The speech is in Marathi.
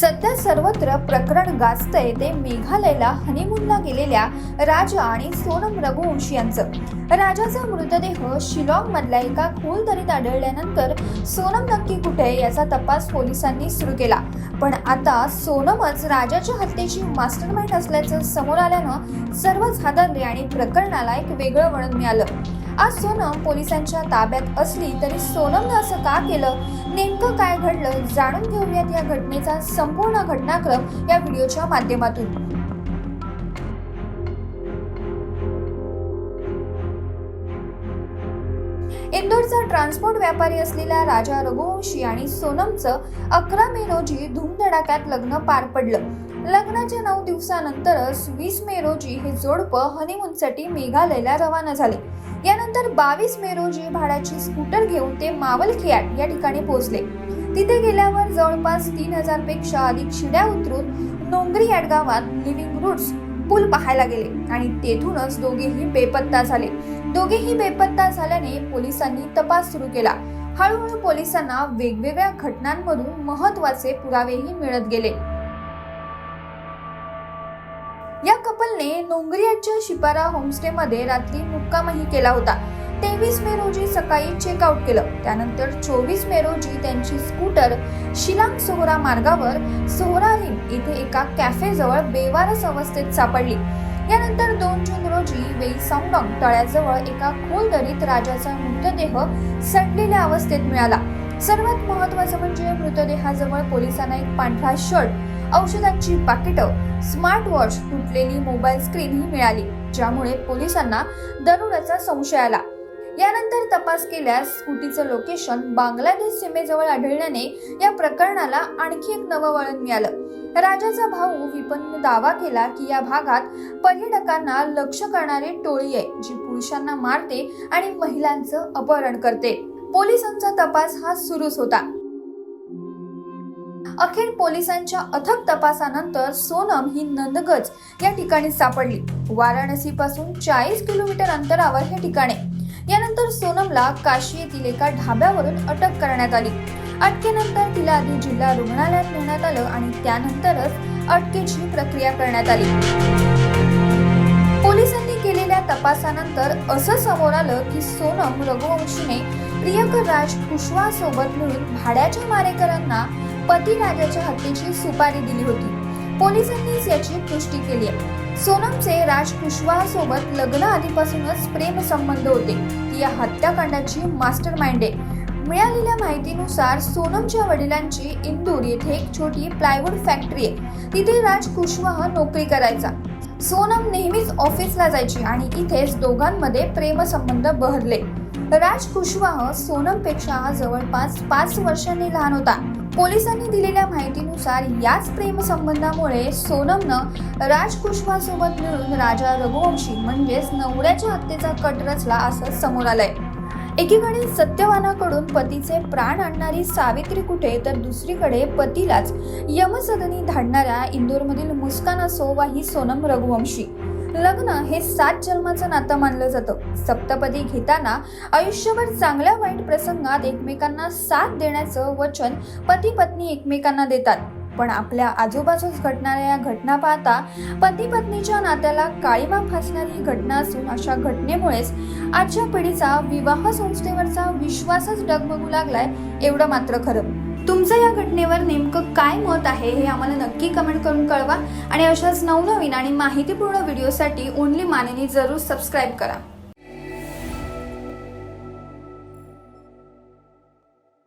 सध्या सर्वत्र प्रकरण गाजतंय. ते मेघालयला हनीमूनला गेलेल्या राजा आणि सोनम रघुवंशी यांचं. राजाचा मृतदेह शिलॉंग मधल्या एका खोल दरीत आढळल्यानंतर सोनम नक्की कुठे याचा तपास पोलिसांनी सुरू केला. पण आता सोनमच राजाच्या हत्येची मास्टरमाइंड असल्याचं समोर आल्यानं सर्वच हादरले आणि प्रकरणाला एक वेगळं वळण मिळालं. आज सोनम पोलिसांच्या ताब्यात असली तरी सोनमनं असं का केलं? नेमकं काय घडलं? जाणून घेऊयात या घटनेचा संपूर्ण घटनाक्रम या व्हिडिओच्या माध्यमातून. इंदोरचा ट्रान्सपोर्ट व्यापारी असलेला राजा रघुवंशी आणि सोनमचं अकरा मे रोजी धूमधडाक्यात लग्न पार पडलं. लग्नाच्या नऊ दिवसानंतरच वीस मे रोजी हे जोडपं हनीमूनसाठी मेघालयला रवाना झाले. यानंतर बावीस मे रोजी भाड्याची स्कूटर घेऊन ते मावलखियाट या ठिकाणी पोहोचले. तिथे गेल्यावर जवळपास तीन हजारपेक्षा अधिक शिड्या उतरून नोंगरी याड गावात लिव्हिंग रूट्स पूल पाहायला गेले आणि तेथूनच दोघेही बेपत्ता झाले. दोघेही बेपत्ता झाल्याने पोलिसांनी तपास सुरू केला. हळूहळू पोलिसांना वेगवेगळ्या घटनांमधून महत्त्वाचे पुरावेही मिळत गेले. या कपलने नोंगरियाच्या शिपारा होमस्टेमध्ये रात्री मुक्कामही केला होता. तेवीस मे रोजी सकाळी चेकआउट केलं. त्यानंतर चोवीस मे रोजी त्यांची स्कूटर शिलांग सोहरा मार्गावर सोहरारीम इथे एका कॅफेजवळ बेवारस अवस्थेत सापडली. यानंतर दोन जून रोजी वेई तळ्याजवळ एका खोल दरीत राजाचा मृतदेह सडलेल्या अवस्थेत मिळाला. सर्वात महत्वाचं म्हणजे मृतदेहाजवळ पोलिसांना एक पांढरा शर्ट औषधांची पाकिटं स्मार्ट वॉच तुटलेली मोबाईल स्क्रीन ही मिळाली ज्यामुळे पोलिसांना दरोड्याचा संशय आला. यानंतर तपास केल्यास स्कूटीचं लोकेशन बांगलादेश सीमेजवळ आढळल्याने या प्रकरणाला आणखी एक नवं वळण मिळालं. राजाचा भाऊ विपनने दावा केला की या भागात पर्यटकांना लक्ष करणारी टोळी आहे जी पुरुषांना मारते आणि महिलांचं अपहरण करते. पोलिसांचा तपास हा सुरूच होता. अखेर पोलिसांच्या अथक तपासानंतर सोनम ही नंदगज या ठिकाणी सापडली. वाराणसी पासून चाळीस किलोमीटर अंतरावर हे ठिकाण आहे. यानंतर सोनमला काशी येथील एका ढाब्यावरून अटक करण्यात आली. अटकेनंतर तिला आधी जिल्हा रुग्णालयात नेण्यात आलं आणि त्यानंतरच अटकेची प्रक्रिया करण्यात आली. पोलिसांनी केलेल्या तपासानंतर असं समोर आलं की सोनम रघुवंशीने प्रियकर राज कुशवा सोबत मिळून भाड्याच्या मारेकरांना पती राजाच्या हत्येची सुपारी दिली होती. पोलिसांनीच याची पुष्टी केली आहे. सोनमचे राज कुशवाहा सोबत लग्न आधीपासूनच प्रेम संबंध होते. ती या हत्याकांडाची मास्टर माइंड आहे. मिळालेल्या माहितीनुसार सोनमच्या वडिलांची इंदूर येथे एक छोटी प्लायवूड फॅक्टरी आहे. तिथे राज कुशवाहा नोकरी करायचा. सोनम नेहमीच ऑफिसला जायची आणि इथेच दोघांमध्ये प्रेमसंबंध बहरले. राज कुशवाह सोनमपेक्षा जवळपास पाच वर्षांनी लहान होता. पोलिसांनी दिलेल्या माहितीनुसार याच प्रेमसंबंधामुळे सोनमनं राज मिळून राजा रघुवंशी म्हणजेच नवऱ्याच्या हत्येचा कट रचला असं समोर आलंय. एकीकडे सत्यवानाकडून पतीचे प्राण आणणारी सावित्री कुठे तर दुसरीकडे पतीलाच यमसदनी धाडणाऱ्या इंदोरमधील मुस्कान असो वा ही सोनम रघुवंशी. लग्न हे सात जन्माचं नातं मानलं जातं. सप्तपदी घेताना आयुष्यभर चांगल्या वाईट प्रसंगात एकमेकांना साथ देण्याचं वचन पती पत्नी एकमेकांना देतात. पण आपल्या आजूबाजूस घडणाऱ्या या घटना पाहता पती पत्नीच्या नात्याला काळीमा फासणारी ही घटना असून अशा घटनेमुळेच आजच्या पिढीचा विवाह संस्थेवरचा विश्वासच डगमगू लागलाय एवढं मात्र खरं. तुमचं या घटनेवर नेमकं काय मत आहे हे आम्हाला नक्की कमेंट करून कळवा. आणि अशाच नवनवीन आणि माहितीपूर्ण व्हिडिओसाठी ओनली मानेनी जरूर सबस्क्राईब करा.